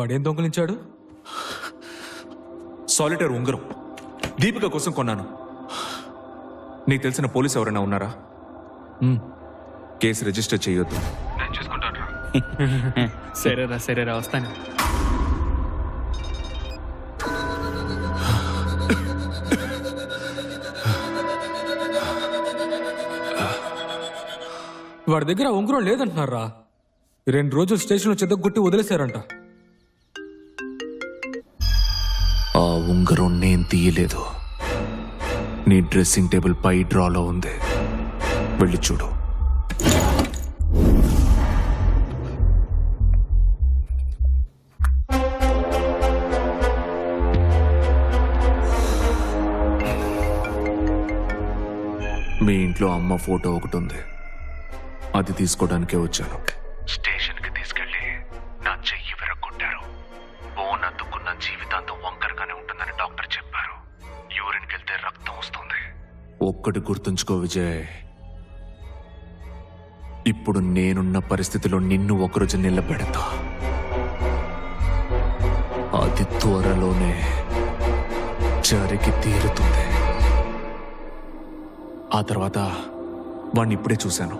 వాడేం దొంగలించాడు? సాలిటర్ ఉంగరం. దీపిక కోసం కొన్నాను. నీకు తెలిసిన పోలీస్ ఎవరైనా ఉన్నారా? కేసు రిజిస్టర్ చేయొద్దు. సరేరా సరేరా వస్తాను. వాడి దగ్గర ఉంగరం లేదంటున్నారా? రెండు రోజులు స్టేషన్లో చెద్దగొట్టి వదిలేశారంట. ఆ ఉంగరం నేను తీయలేదు. నీ డ్రెస్సింగ్ టేబుల్ పై డ్రాలో ఉంది. వెళ్ళి చూడు. మీ ఇంట్లో అమ్మ ఫోటో ఒకటి ఉంది. అది తీసుకోవడానికే వచ్చాను. ఒక్కటి గుర్తుంచుకో విజయ్. ఇప్పుడు నేనున్న పరిస్థితిలో నిన్ను ఒకరోజు నిలబెడతా. అది త్వరలోనే జరిగి తీరుతుంది. ఆ తర్వాత వాణ్ణి ఇప్పుడే చూశాను.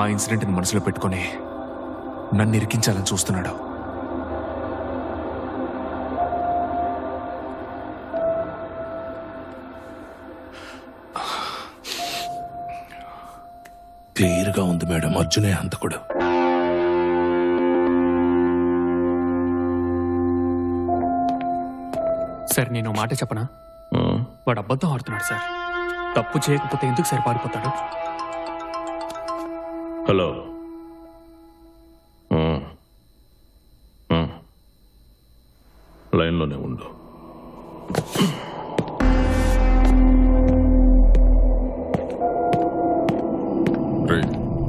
ఆ ఇన్సిడెంట్ని మనసులో పెట్టుకొని నన్ను ఇరికించాలని చూస్తున్నాడు. మేడం అర్జునే హంతకుడు. సార్ నేను మాట చెప్పనా? వాడు అబద్ధం ఆడుతున్నాడు సార్. తప్పు చేయకపోతే ఎందుకు సార్ పారిపోతాడు? హలో. లైన్లోనే ఉండు.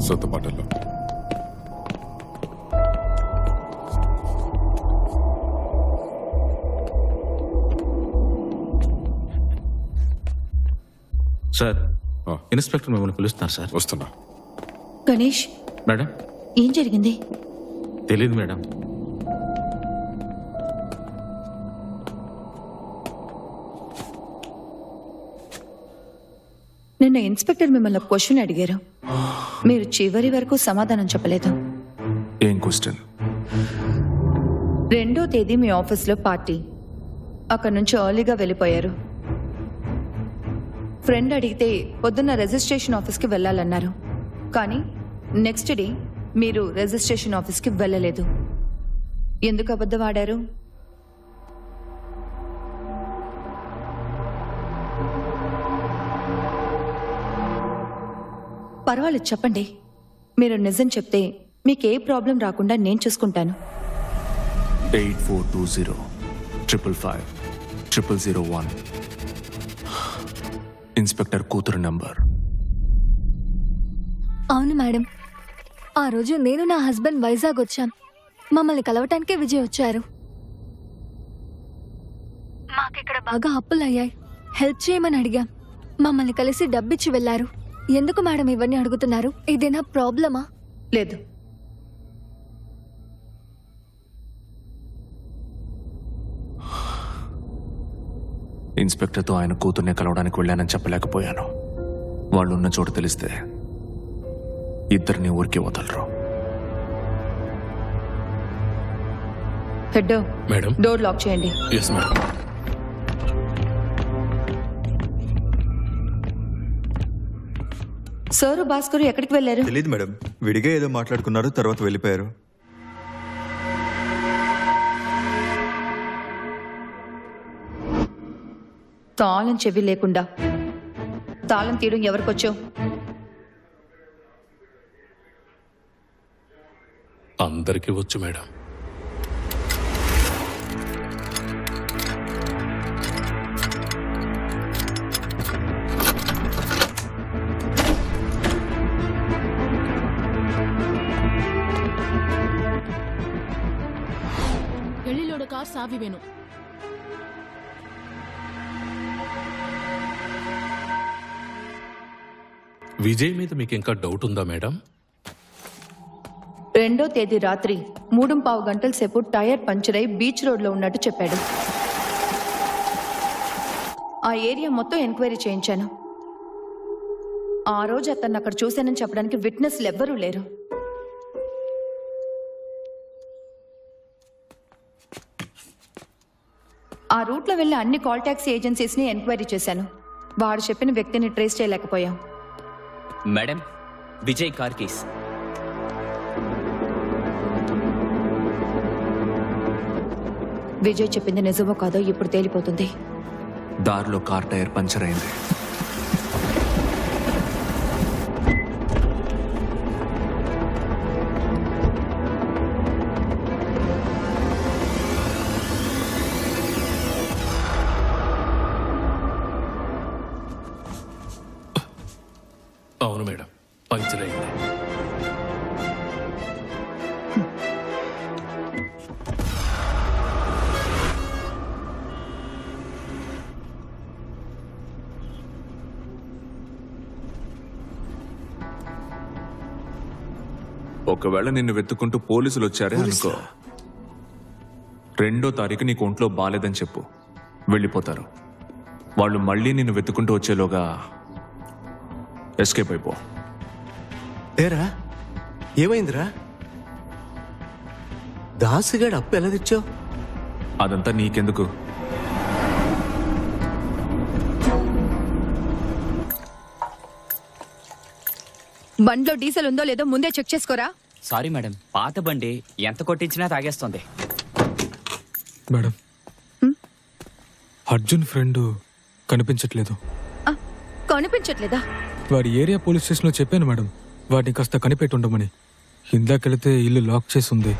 సొత్తపాటల్లో సార్ ఆ. ఇన్స్పెక్టర్ మిమ్మల్ని పిలుస్తున్నారు సార్. వస్తున్నా. గణేష్ మేడం? ఏం జరిగింది? తెలియదు మేడం. నిన్న ఇన్స్పెక్టర్ మిమ్మల్ని క్వశ్చన్ అడిగారు. మీరు చివరి వరకు సమాధానం చెప్పలేదు. ఏం క్వశ్చన్ రెండో తేదీ మీ ఆఫీస్లో పార్టీ. అక్కడి నుంచి ఎర్లీగా వెళ్ళిపోయారు. ఫ్రెండ్ అడిగితే పొద్దున్న రిజిస్ట్రేషన్ ఆఫీస్కి వెళ్ళాలన్నారు. కానీ నెక్స్ట్ డే మీరు రిజిస్ట్రేషన్ ఆఫీస్కి వెళ్ళలేదు. ఎందుకు అబద్ధం ఆడారు? పర్వాలేదు చెప్పండి. మీరు నిజం చెప్తే మీకు ఏ ప్రాబ్లం రాకుండా నేను చూసుకుంటాను. Eight four two zero triple five triple zero one. Inspector కూతురు నంబర్. అవును మేడం. ఆ రోజు నేను నా హస్బెండ్ వైజాగ్ వచ్చాం. మమ్మల్ని కలవటానికే విజయ్ వచ్చారు. మాకిక్కడ బాగా అప్పులు అయ్యాయి హెల్ప్ చేయమని అడిగాం. మమ్మల్ని కలిసి డబ్బిచ్చి వెళ్ళారు ఎందుకు మేడం ఇవన్నీ అడుగుతున్నారు? ఇదేనా ప్రాబ్లమా? లేదు. ఇన్స్పెక్టర్తో ఆయన కూతుర్నే కలవడానికి వెళ్ళానని చెప్పలేకపోయాను. వాళ్ళు ఉన్న చోటు తెలిస్తే ఇద్దరిని ఊరికి వదలరు. Head madam? డోర్ లాక్ చేయండి. ఎస్ మేడం సారు భాస్కర్ ఎక్కడికి వెళ్ళారు? తెలియదు మేడం. విడిగా ఏదో మాట్లాడుకున్నారు తర్వాత వెళ్ళిపోయారు. తాళం చెవి లేకుండా. తాళం తీయడం ఎవరికొచ్చో? అందరికీ వచ్చు మేడం. విను విజయ్ మీద మీకు ఇంకా డౌట్ ఉందా మేడం? రెండో తేదీ రాత్రి మూడు పావు గంటల సేపు టైర్ పంచర్ అయి బీచ్ రోడ్లో ఉన్నట్టు చెప్పాడు. ఆ ఏరియా మొత్తం ఎంక్వైరీ చేయించాను. ఆ రోజు అతన్ని అక్కడ చూశానని చెప్పడానికి విట్నెస్లు ఎవ్వరూ లేరు. ఆ రూట్లో వెళ్ళి అన్ని కాల్ ట్యాక్సీ ఏజెన్సీస్ని ఎంక్వైరీ చేశాను. వాడు చెప్పిన వ్యక్తిని ట్రేస్ చేయలేకపోయాం. Madam Vijay car case. Vijay చెప్పింది నిజమో కాదో ఇప్పుడు తేలిపోతుంది. దారిలో కార్ టైర్ పంచర్ అయింది. అవును మేడం? పంచర్ అయింది ఒకవేళ నిన్ను వెతుక్కుంటూ పోలీసులు వచ్చారే అనుకో. రెండో తారీఖు నీకు ఒంట్లో బాలేదని చెప్పు. వెళ్ళిపోతారు. వాళ్ళు మళ్ళీ నిన్ను వెతుక్కుంటూ వచ్చేలోగా ఎస్కేప్ అయిపో. ఏరా? ఏమైందిరా? దాసుగాడు అప్పు ఎలా తెచ్చావు? అదంతా నీకెందుకు? బండ్లో డీజిల్ ఉందో లేదో ముందే చెక్ చేసుకోరా? సారీ మేడం పాత బండి ఎంత కొట్టించినా తాగేస్తుంది. మేడం. అర్జున్ ఫ్రెండ్ కనిపించట్లేదు. ఆ, కనిపించట్లేదా? వాడి ఏరియా పోలీస్ స్టేషన్లో చెప్పాను మేడం. వాడిని కాస్త కనిపెట్టి ఉండమని. ఇందాకెళితే ఇల్లు లాక్ చేసి ఉంది.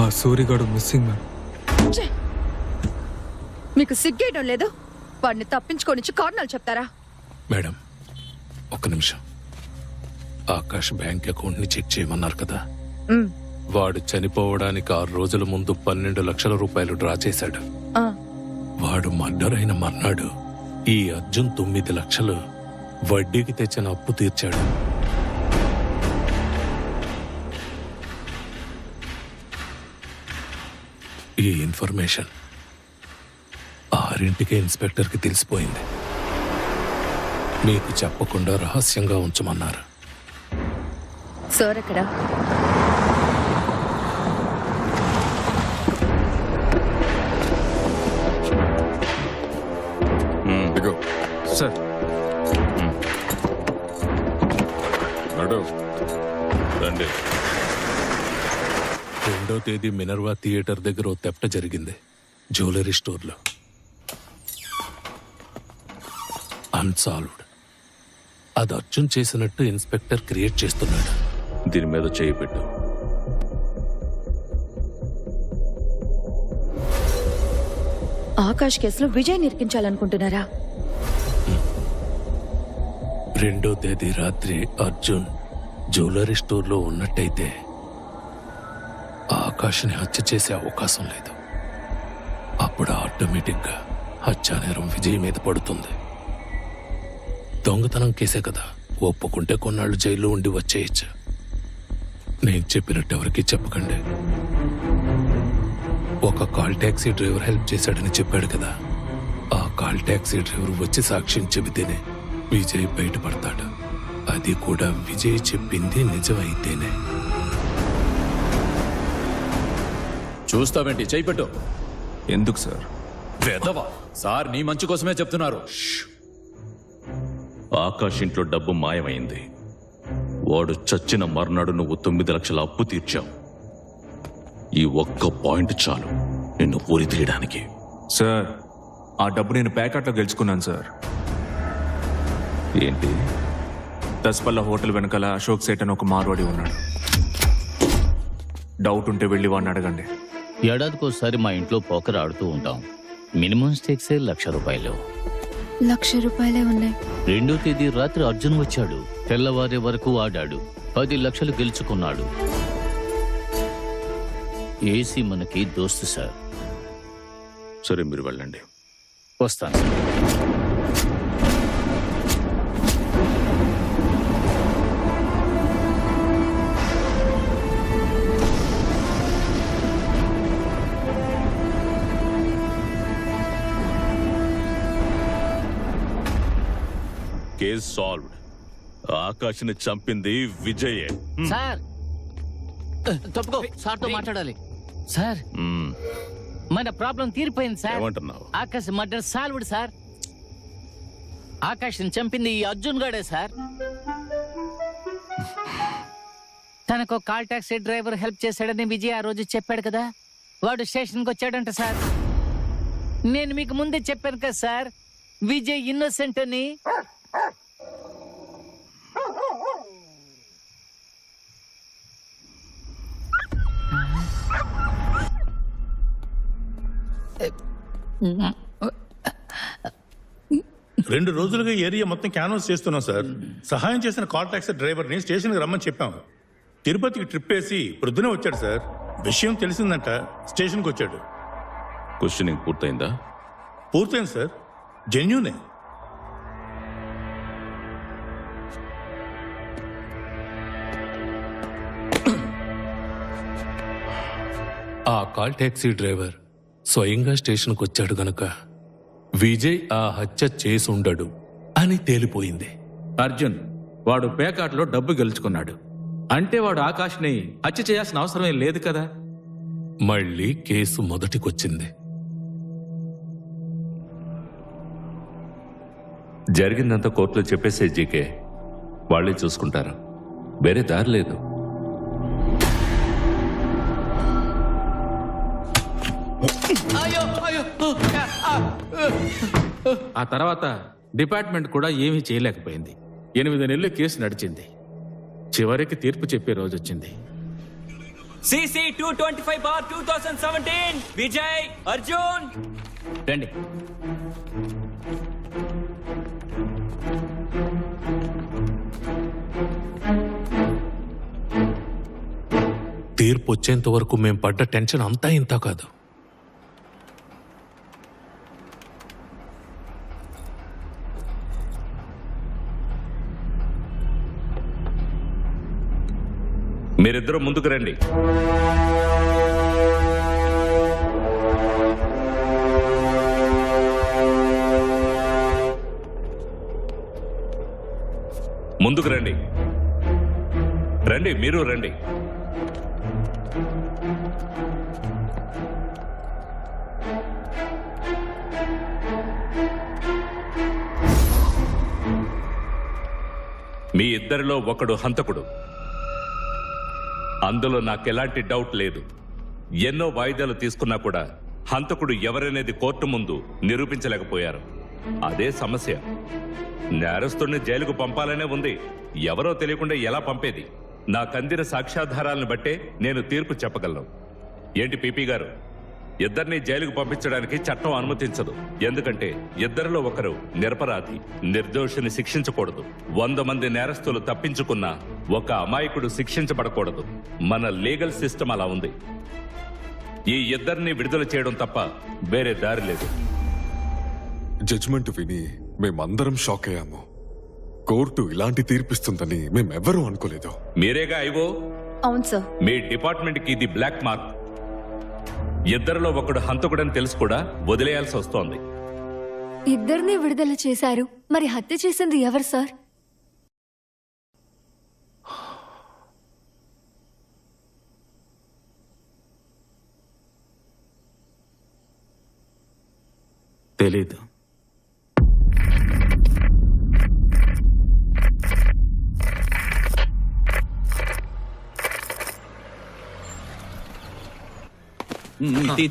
ఆ సూరిగాడు మిస్సింగ్ మ్యామ్! మీకు సిగ్గేయడం లేదు? వాడిని తప్పించుకొని కారణాలు చెప్తారా? మేడం ఒక్క నిమిషం. ఆకాష్ బ్యాంక్ అకౌంట్ని చెక్ చేయమన్నారు కదా? ఉమ్, వాడు చనిపోవడానికి ఆరు రోజుల ముందు పన్నెండు లక్షల రూపాయలు డ్రా చేశాడు. ఆ, వాడు మర్డర్ అయిన మర్నాడు ఈ అర్జున్ తొమ్మిది లక్షలు వడ్డీకి తెచ్చిన అప్పు తీర్చాడు. ఈ ఇన్ఫర్మేషన్ ఆరింటికే ఇన్స్పెక్టర్కి తెలిసిపోయింది. మీకు చెప్పకుండా రహస్యంగా ఉంచమన్నారు. సార్ నడు. రండి. రెండో తేదీ మినర్వా థియేటర్ దగ్గర ఓ తెప్ట జరిగింది. జ్యువెలరీ స్టోర్లో. అన్సాల్వ్డ్. అది అర్జున్ చేసినట్టు ఇన్స్పెక్టర్ క్రియేట్ చేస్తున్నాడు. దీని మీద చేయి పెట్టు. ఆకాష్ కేసులో విజయ్ నిరికించాలనుకుంటున్నారా? రెండో తేదీ రాత్రి అర్జున్ జ్యువెలరీ స్టోర్లో ఉన్నట్టయితే ఆకాష్ని హత్య చేసే అవకాశం లేదు. అప్పుడు ఆటోమేటిక్గా హత్యా నేరం విజయ్ మీద పడుతుంది. దొంగతనం కేసే కదా. ఒప్పుకుంటే కొన్నాళ్ళు జైల్లో ఉండి వచ్చేయచ్చు. నేను చెప్పినట్టు ఎవరికి చెప్పకండి. ఒక కాల్ ట్యాక్సీ డ్రైవర్ హెల్ప్ చేశాడని చెప్పాడు కదా. ఆ కాల్ ట్యాక్సీ డ్రైవర్ వచ్చి సాక్ష్యం చెబితేనే విజయ్ బయటపడతాడు. అది కూడా విజయ్ చెప్పింది నిజమైతేనే. చూస్తావేంటి? చేయి పెట్టు. ఎందుకు సార్? వెదవా సార్ నీ మంచి కోసమే చెప్తున్నారు. ఆకాష్ ఇంట్లో డబ్బు మాయమైంది. వాడు చచ్చిన మర్నాడు నువ్వు తొమ్మిది లక్షల అప్పు తీర్చావు. ఈ ఒక్క పాయింట్ చాలు నిన్ను ఊరి తీయడానికి. సార్ ఆ డబ్బు నేను ప్యాకెట్లో గెలుచుకున్నాను సార్. ఏంటి? దస్పల్ల హోటల్ వెనకాల అశోక్ సేట్ అని ఒక మార్వాడి ఉన్నాడు. డౌట్ ఉంటే వెళ్ళి వాడిని అడగండి. ఏడాదికోసారి మా ఇంట్లో పోకర్ ఆడుతూ ఉంటాం. మినిమం స్టేక్సే లక్ష రూపాయలు. లక్ష రూపాయలే ఉన్నాయి. రెండో తేదీ రాత్రి అర్జున్ వచ్చాడు. తెల్లవారే వరకు ఆడాడు. పది లక్షలు గెలుచుకున్నాడు. ఏసీ మనకి దోస్తు సార్. సరే మీరు వెళ్ళండి. వస్తాను సార్. సాల్వ్డ్ ఆకాష్ని చంపింది విజయే. సార్! తప్పుకో సార్తో మాట్లాడాలి. సార్! మ్మ్. మన ప్రాబ్లం తీరిపోయింది సార్. ఏమంటున్నావు? Akash murder solved sir. Akash చంపింది ఈ అర్జున్ గాడే సార్. తనకు కాల్ టాక్సీ డ్రైవర్ హెల్ప్ చేశాడని విజయ్ ఆ రోజు చెప్పాడు కదా? వాడు స్టేషన్కి వచ్చాడంట సార్. నేను మీకు ముందే చెప్పాను కదా సార్. విజయ్ ఇన్నోసెంట్ అని రెండు రోజులుగా ఏరియా మొత్తం క్యాన్వాస్ చేస్తున్నాం సార్. సహాయం చేసిన కాల్ టాక్సీ డ్రైవర్ని స్టేషన్కి రమ్మని చెప్పాం. తిరుపతికి ట్రిప్ వేసి ప్రొద్దునే వచ్చాడు సార్. విషయం తెలిసిందంట స్టేషన్కి వచ్చాడు. క్వశ్చనింగ్ పూర్తయిందా? పూర్తయింది సార్. జెన్యునే. ఆ కాల్ టాక్సీ డ్రైవర్ స్వయంగా స్టేషన్కి వచ్చాడు గనుక. విజయ్ ఆ హత్య చేసి ఉండడు అని తేలిపోయింది. అర్జున్ వాడు పేకాట్లో డబ్బు గెలుచుకున్నాడు. అంటే వాడు ఆకాష్ని హత్య చేయాల్సిన అవసరమే లేదు కదా? మళ్ళీ కేసు మొదటికొచ్చింది. జరిగిందంతా కోర్టులో చెప్పేసే జీకే వాళ్ళే చూసుకుంటారు. వేరే దారి లేదు. ఆ తర్వాత డిపార్ట్మెంట్ కూడా ఏమీ చేయలేకపోయింది. ఎనిమిది నెలలు కేసు నడిచింది. చివరికి తీర్పు చెప్పే రోజు వచ్చింది. CC two twenty five bar two thousand seventeen. Vijay Arjun. రండి. తీర్పు వచ్చేంత వరకు మేం పడ్డ టెన్షన్ అంతా ఇంత కాదు. మీరిద్దరూ ముందుకు రండి. ముందుకు రండి. రండి మీరు రండి. మీ ఇద్దరిలో ఒకడు హంతకుడు. అందులో నాకెలాంటి డౌట్ లేదు. ఎన్నో వాయిదాలు తీసుకున్నా కూడా హంతకుడు ఎవరనేది కోర్టు ముందు నిరూపించలేకపోయారు. అదే సమస్య. నేరస్తుడిని జైలుకు పంపాలనే ఉంది. ఎవరో తెలియకుండా ఎలా పంపేది? నాకందిన సాక్ష్యాధారాలను బట్టే నేను తీర్పు చెప్పగలను. ఏంటి పీపీ గారు? ఇద్దరిని జైలుకు పంపించడానికి చట్టం అనుమతించదు. ఎందుకంటే ఇద్దరిలో ఒకరు నిరపరాధి నిర్దోషిని శిక్షించకూడదు. వంద మంది నేరస్తులు తప్పించుకున్నా ఒక అమాయకుడు శిక్షించబడకూడదు. మన లీగల్ సిస్టమ్ అలా ఉంది. ఈ ఇద్దరిని విడుదల చేయడం తప్ప వేరే దారి లేదు. జడ్జ్మెంట్ విని మేమందరం షాక్ అయ్యాము. కోర్టు ఇలాంటి తీర్పిస్తుందని మేమెవ్వరూ అనుకోలేదు. మీరేగా ఐవో అవును సార్. మీ డిపార్ట్మెంట్కి ఇది బ్లాక్ మార్క్. ఇద్దరిలో ఒకడు హంతకుడని తెలుసు కూడా వదిలేయాల్సి వస్తోంది. ఇద్దరిని విడుదల చేశారు. మరి హత్య చేసింది ఎవరు సార్? తెలీదు.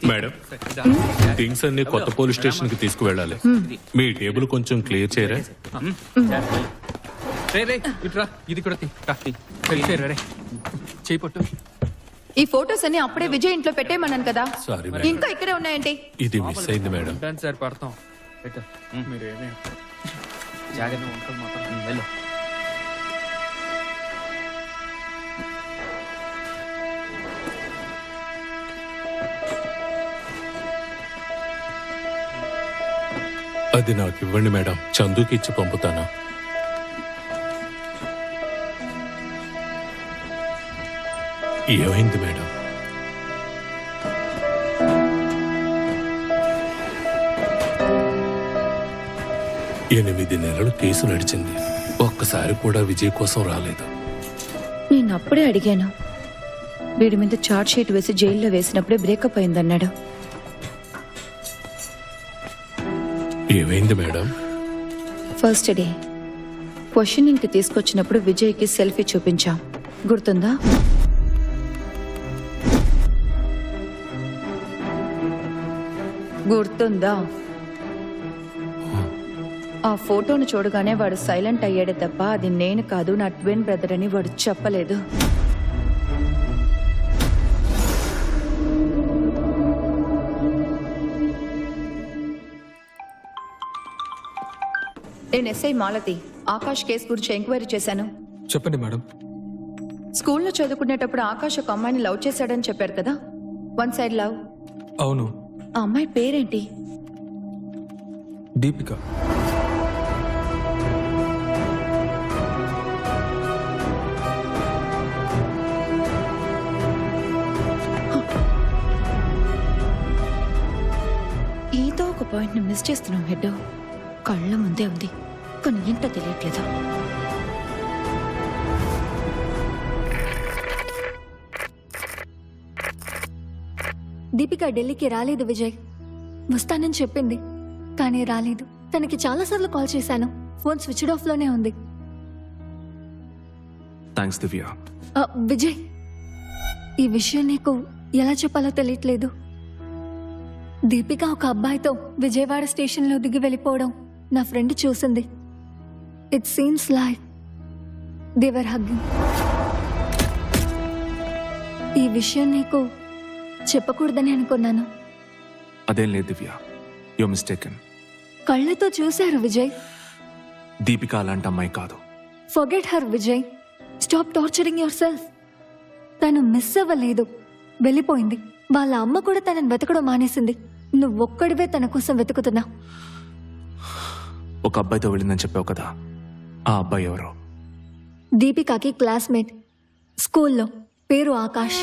మేడం థింగ్స్ అన్ని కొత్త పోలీస్ స్టేషన్కి తీసుకువెళ్ళాలి మీ టేబుల్ కొంచెం క్లియర్ చేయరా? ఇది కూడా ఈ ఫొటోస్ అన్ని అప్పుడే విజయ్ ఇంట్లో పెట్టేయమన్నాను కదా. ఇంకా ఇక్కడే ఉన్నాయండి. ఇది మిస్ అయింది మేడం సార్ పడతాం జాగ్రత్త అది నాకు ఇవ్వండి మేడం. చందుకి ఇచ్చి పంపుతాను. ఏమైంది మేడం? ఎనిమిది నెలలు కేసు నడిచింది. ఒక్కసారి కూడా విజయ్ కోసం రాలేదు. నేను అప్పుడే అడిగాను. వీడి మీద చార్జ్ షీట్ వేసి జైల్లో వేసినప్పుడే బ్రేకప్ అయిందన్నాడు. ఏమైంది మేడం? First day. క్వశ్చనింగ్కి తీసుకొచ్చినప్పుడు విజయ్కి సెల్ఫీ చూపించాం. గుర్తుందా? గుర్తుందా? ఆ ఫోటోను చూడగానే వాడు సైలెంట్ అయ్యాడే తప్ప అది నేను కాదు నా ట్విన్ బ్రదర్ అని వాడు చెప్పలేదు. నేను ఎస్ఐ మాలతి ఆకాష్ కేసు గురించి ఎంక్వైరీ చేశాను. చెప్పండి మేడం. స్కూల్లో చదువుకునేటప్పుడు ఆకాష్ ఒక అమ్మాయిని లవ్ చేశాడని చెప్పారు కదా? One side love. అవును. ఆ అమ్మాయి పేరేంటి? దీపిక. ఏదో ఒక పాయింట్ని మిస్ చేస్తున్నాం హెడ్. కళ్ళ ముందే ఉంది. కానీ ఏంటో తెలియట్లేదు? దీపిక ఢిల్లీకి రాలేదు విజయ్. వస్తానని చెప్పింది. కానీ రాలేదు. తనకి చాలాసార్లు కాల్ చేశాను. ఫోన్ స్విచ్ ఆఫ్లోనే ఉంది. థ్యాంక్స్ దివ్య ఆ, విజయ్ ఈ విషయం నీకు ఎలా చెప్పాలో తెలియట్లేదు. దీపిక ఒక అబ్బాయితో విజయవాడ స్టేషన్లో దిగి వెళ్ళిపోవడం నా ఫ్రెండ్ చూసింది. It seems like they were hugging ఈ విషయం నీకు చెప్పకూడదని అనుకున్నాను. అదేం లేదు దివ్య. యో మిస్టేకెన్ కళ్ళతో చూశారు విజయ్. దీపిక అలాంటి అమ్మాయి కాదు. Forget her Vijay. Stop torturing yourself తను మిస్ అవ్వలేదు. వెళ్ళిపోయింది. వాళ్ళ అమ్మ కూడా తనని వెతకడం మానేసింది. నువ్వొక్కడివే తన కోసం వెతుకుతున్నా. ఒక అబ్బాయితో వెళ్ళిందని చెప్పావు కదా. ఆ అబ్బాయి ఎవరు? దీపికాకి క్లాస్మేట్. స్కూల్లో. పేరు ఆకాష్.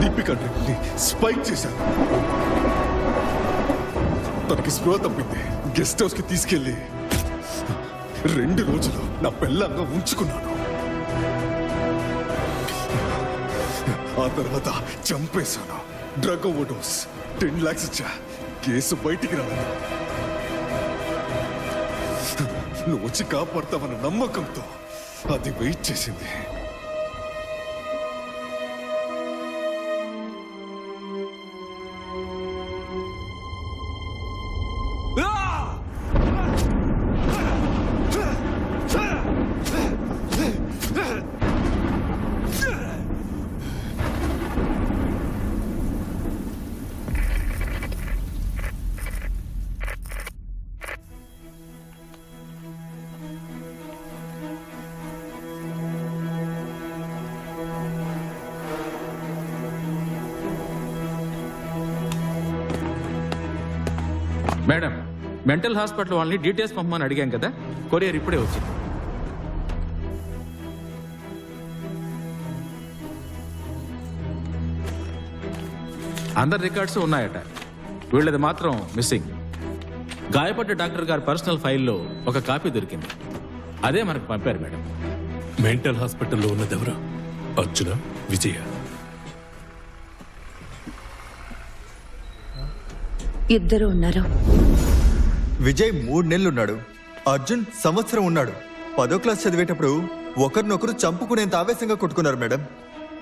దీపిక డ్రిల్ని స్పైక్ చేశాను తనకి స్పృహ తప్పింది. గెస్ట్ హౌస్కి తీసుకెళ్ళి రెండు రోజులు నా పెళ్ళంగా ఉంచుకున్నాను. ఆ తర్వాత చంపేశాను. Drug overdose. టెన్ లాక్స్ ఇచ్చా. కేసు బయటికి రాలేదు. నువ్వు వచ్చి కాపాడతావన్న నమ్మకంతో అది వెయిట్ చేసింది. మెంటల్ హాస్పిటల్ వాళ్ళని డీటెయిల్స్ పంపమని అడిగాం కదా కొరియర్ ఇప్పుడే వచ్చింది. అందరి రికార్డ్స్ ఉన్నాయట. వీళ్ళది మాత్రం మిస్సింగ్. గాయపడ్డ డాక్టర్ గారి పర్సనల్ ఫైల్లో ఒక కాపీ దొరికింది. అదే మనకు పంపారు మేడం. మెంటల్ హాస్పిటల్లో ఉన్నది ఎవరు? అర్జున విజయ. ఇద్దరు ఉన్నారు. విజయ్ మూడు నెలలు ఉన్నాడు. అర్జున్ సంవత్సరం ఉన్నాడు. పదో క్లాస్ చదివేటప్పుడు ఒకరినొకరు చంపుకునేంత ఆవేశంగా కొట్టుకున్నారు మేడం.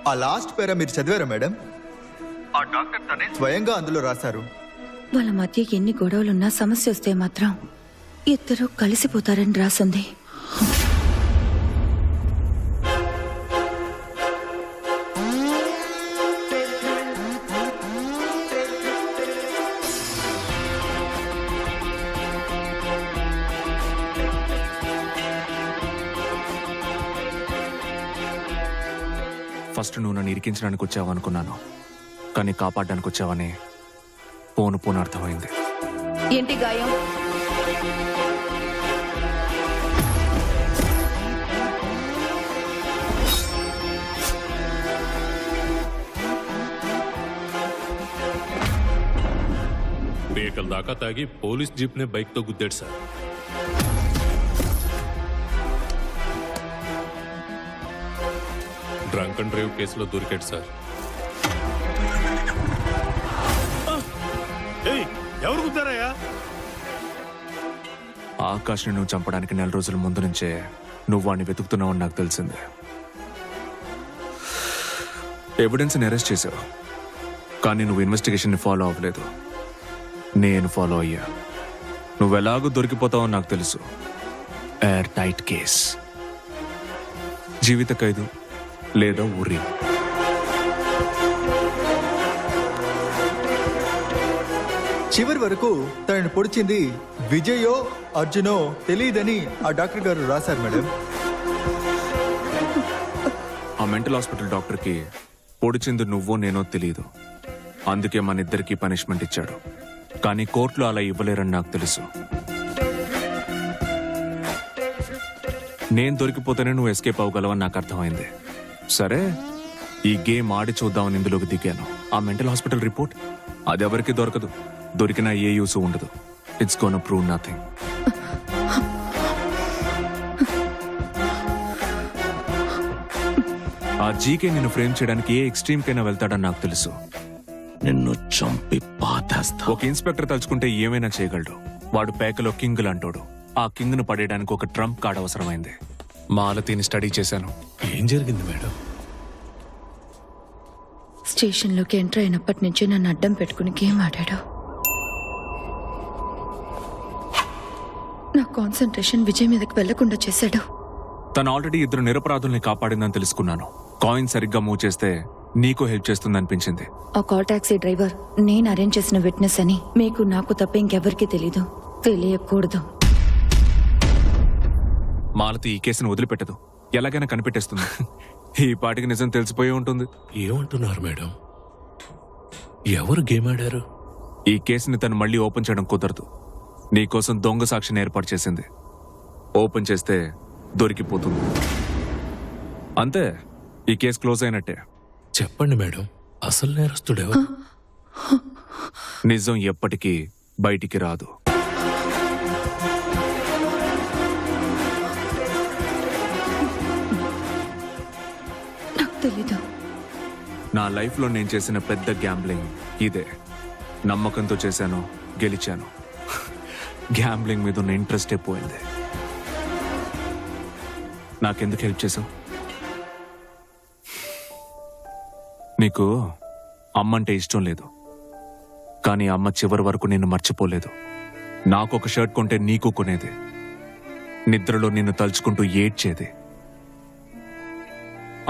ఆ లాస్ట్ పేర మీరు చదివారా మేడం? ఆ డాక్టర్ తనే స్వయంగా అందులో రాశారు. వాళ్ళ మధ్య ఎన్ని గొడవలున్నా సమస్య వస్తే మాత్రం ఇద్దరు కలిసిపోతారని రాసింది. ఫస్ట్ నువ్వు నన్ను ఇరికించడానికి వచ్చావు అనుకున్నాను కానీ కాపాడడానికి వచ్చావని పోను పోను అర్థమైంది. ఏంటి గాయం? దాకా తాగి పోలీస్ జీప్నే బైక్తో గుద్దాడు సార్. డ్రంక్ అండ్ డ్రైవ్ కేసులో దొరికాడు సార్. ఏయ్ ఎవరు కుద్దారయ్యా ఆకాష్ని నువ్వు చంపడానికి నెల రోజుల ముందు నుంచే నువ్వు వాడిని వెతుకుతున్నావని నాకు తెలిసింది. ఎవిడెన్స్ని అరెస్ట్ చేసావు కానీ నువ్వు ఇన్వెస్టిగేషన్ని ఫాలో అవ్వలేదు. నేను ఫాలో అయ్యా. నువ్వు ఎలాగో దొరికిపోతావో నాకు తెలుసు. ఎయిర్ టైట్ కేస్ జీవిత ఖైదు. లేదా ఉరి చివరి వరకు తనని పొడిచింది విజయో అర్జునో తెలియదని ఆ డాక్టర్ గారు రాశారు మేడం. ఆ మెంటల్ హాస్పిటల్ డాక్టర్కి పొడిచింది నువ్వో నేనో తెలియదు అందుకే మన ఇద్దరికి పనిష్మెంట్ ఇచ్చాడు. కానీ కోర్టులో అలా ఇవ్వలేరని నాకు తెలుసు. నేను దొరికిపోతేనే నువ్వు ఎస్కేప్ అవ్వగలవని నాకు అర్థమైంది. సరే ఈ గేమ్ ఆడి చూద్దామని ఇందులోకి దిగాను. ఆ మెంటల్ హాస్పిటల్ రిపోర్ట్ అది ఎవరికి దొరకదు. దొరికినా ఏ యూస్ ఉండదు. ఇట్స్ గోన్ ప్రూవ్ నథింగ్ ఆ జీకే నిన్ను ఫ్రేమ్ చేయడానికి ఏ ఎక్స్ట్రీమ్ కైనా వెళ్తాడని నాకు తెలుసు. నిన్ను చంపి పాతేస్తా. ఒక ఇన్స్పెక్టర్ తలుచుకుంటే ఏమైనా చేయగలడు? వాడు పేకలో కింగ్ లాంటోడు. ఆ కింగ్ను పడేయడానికి ఒక ట్రంప్ కార్డ్ అవసరమైంది. మాలతీని స్టడీ చేశాను. ఏం జరిగింది మేడం? స్టేషన్లోకి ఎంటర్ అయినప్పటి నుంచి నన్ను అడ్డం పెట్టుకుని గేమ్ ఆడాడు. నా కాన్సన్ట్రేషన్ విజయ్ మీదకి వెళ్ళకుండా చేశాడు. తను ఆల్రెడీ ఇద్దరు నిరపరాధుల్ని కాపాడిందని తెలుసుకున్నాను. కాయిన్ సరిగ్గా మూవ్ చేస్తే నీకు హెల్ప్ చేస్తుంది అనిపించింది ఆ కాల్ టాక్సీ డ్రైవర్ నేను అరేంజ్ చేసిన విట్నెస్ అని మీకు నాకు తప్ప ఇంకెవరికీ తెలీదు. తెలియకూడదు. మాలతి ఈ కేసును వదిలిపెట్టదు. ఎలాగైనా కనిపెట్టేస్తుంది. ఈ పాటికి నిజం తెలిసిపోయి ఉంటుంది. ఏమంటున్నారు మేడం? ఎవరు గేమ్ ఆడారు? ఈ కేసుని తను మళ్ళీ ఓపెన్ చేయడం కుదరదు. నీకోసం దొంగ సాక్షిని ఏర్పాటు చేసింది. ఓపెన్ చేస్తే దొరికిపోతుంది. అంతే ఈ కేసు క్లోజ్ అయినట్టే. చెప్పండి మేడం అసలు నేరస్తుడు ఎవరు? నిజం ఎప్పటికీ బయటికి రాదు. తెలీదు. నా లైఫ్లో నేను చేసిన పెద్ద గ్యాంబ్లింగ్ ఇదే. నమ్మకంతో చేశాను గెలిచాను. గ్యాంబ్లింగ్ మీద ఉన్న ఇంట్రెస్టే పోయింది. నాకెందుకు హెల్ప్ చేసావు నీకు అమ్మంటే ఇష్టం లేదు. కానీ అమ్మ చివరి వరకు నిన్ను మర్చిపోలేదు. నాకు ఒక షర్ట్ కొంటే నీకు కొనేది. నిద్రలో నిన్ను తలుచుకుంటూ ఏడ్చేది.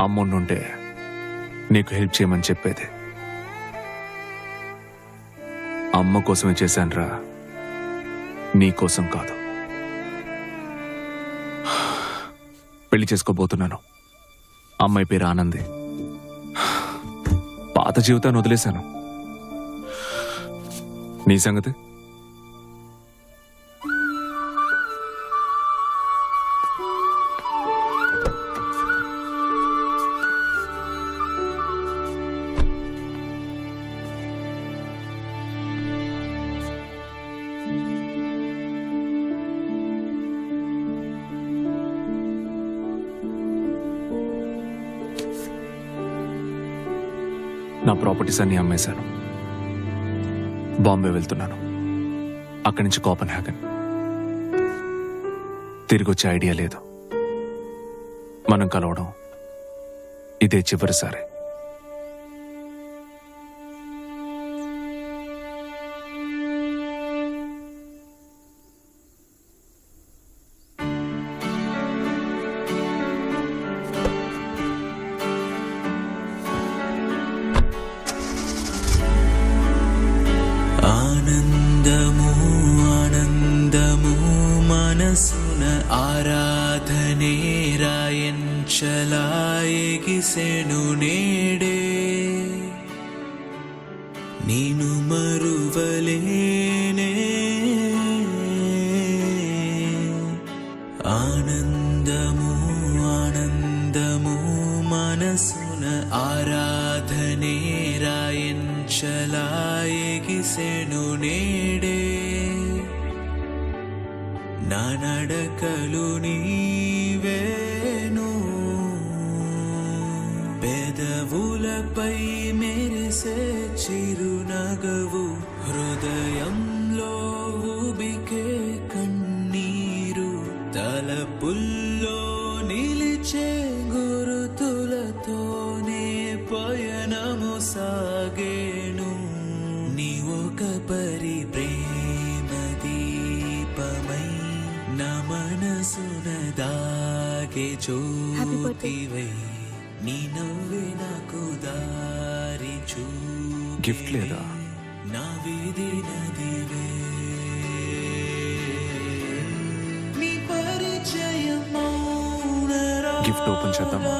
అమ్ముండుంటే నీకు హెల్ప్ చేయమని చెప్పేది. అమ్మ కోసమే చేశానురా నీ కోసం కాదు. పెళ్ళి చేసుకోబోతున్నాను. అమ్మాయి పేరు ఆనంది. పాత జీవితాన్ని వదిలేశాను. నీ సంగతి? ప్రాపర్టీస్ అన్ని అమ్మేశాను. బాంబే వెళ్తున్నాను. అక్కడి నుంచి కోపన్ హ్యాగన్ తిరిగి వచ్చే ఐడియా లేదు. మనం కలవడం ఇదే చివరిసారి. ఆనందము ఆనందము మనసున ఆరాధనే రాయంచలాయగిసెను నేడే. నా నడకలు నీవేను పెదవులపై మెరిసే చిరునగవు హృదయంలో తలపుల్లో నిలిచే గురుతులతోనే పయనము సాగేను. నీ ఒక పరి ప్రేమ దీపమై నా మనసున దాగే జ్యోతివై నీ నవ్వే నాకు దారి చూ గిఫ్ట్ లేదా? నా విధి నదివే గిఫ్ట్ ఓపెన్ చేద్దామా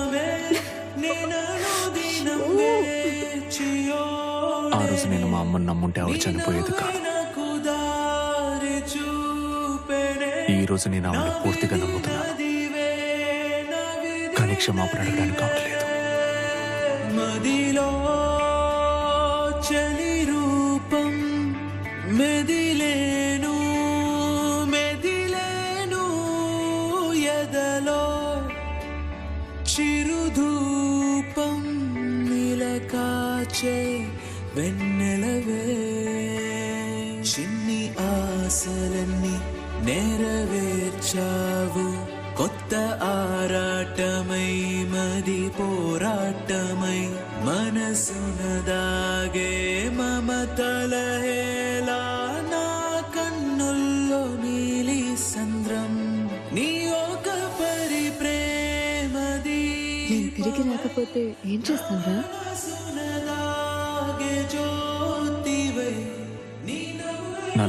ఆ రోజు నేను మా అమ్మని నమ్ముంటే ఆవిడ చనిపోయేది కాదు. ఈ రోజు నేను ఆవిడ పూర్తిగా నమ్ముతున్నాను. కానీ క్షమాపణ అడగడానికి ఆవిడ లేదు. మదిలో చలి రూపం మెదిలేను నిలకాచే వెన్నెలవే. చిన్ని ఆశలన్నీ నెరవేర్చావు. కొత్త ఆరాటమై మది పోరాటమై మనసున దాగే మమతల హేలా నా కన్నుల్లో నీలి సంద్రం నీ ఒక పరి ప్రేమది నేను తిరిగి రాకపోతే ఏం చేస్తాను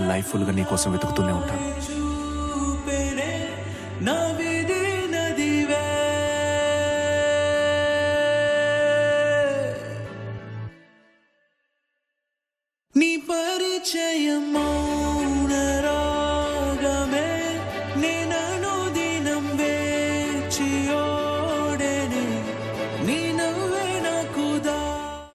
లైఫ్ ఫుల్గా నీకోసం వెతుకుతూనే ఉంటాను.